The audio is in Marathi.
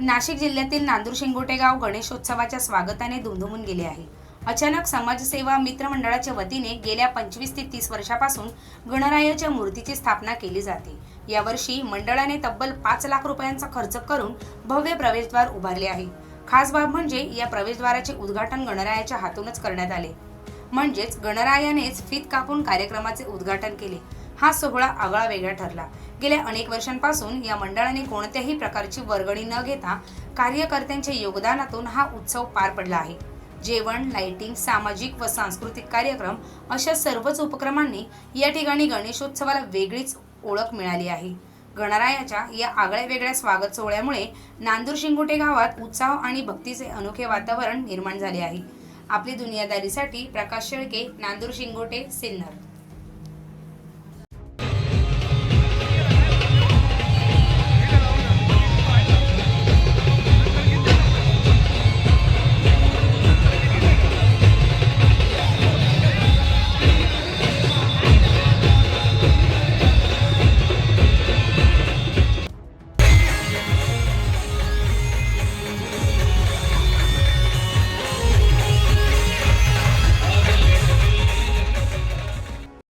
नाशिक जिल्ह्यातील नांदूर शिंगोटे गाव गणेशोत्सवाच्या स्वागताने धुमधुमून गेले आहे. अचानक समाजसेवा मित्रमंडळाच्या वतीने गेल्या पंचवीस ते तीस वर्षापासून गणरायाच्या मूर्तीची स्थापना केली जाते. यावर्षी मंडळाने तब्बल पाच लाख रुपयांचा खर्च करून भव्य प्रवेशद्वार उभारले आहे. खास बाब म्हणजे या प्रवेशद्वाराचे उद्घाटन गणरायाच्या हातूनच करण्यात आले. म्हणजेच गणरायानेच फीत कापून कार्यक्रमाचे उद्घाटन केले. हा सोहळा आगळा वेगळा ठरला. गेल्या अनेक वर्षांपासून या मंडळाने कोणत्याही प्रकारची वर्गणी न घेता कार्यकर्त्यांच्या योगदानातून हा उत्सव पार पडला आहे. जेवण लाइटिंग सामाजिक व सांस्कृतिक कार्यक्रम अशा सर्वच उपक्रमांनी या ठिकाणी गणेशोत्सवाला वेगळीच ओळख मिळाली आहे. गणरायाच्या या आगळ्या वेगळ्या स्वागत सोहळ्यामुळे नांदूर शिंगोटे गावात उत्साह आणि भक्तीचे अनोखे वातावरण निर्माण झाले आहे. आपली दुनियादारीसाठी प्रकाश शेळके नांदूर शिंगोटे सिन्नर.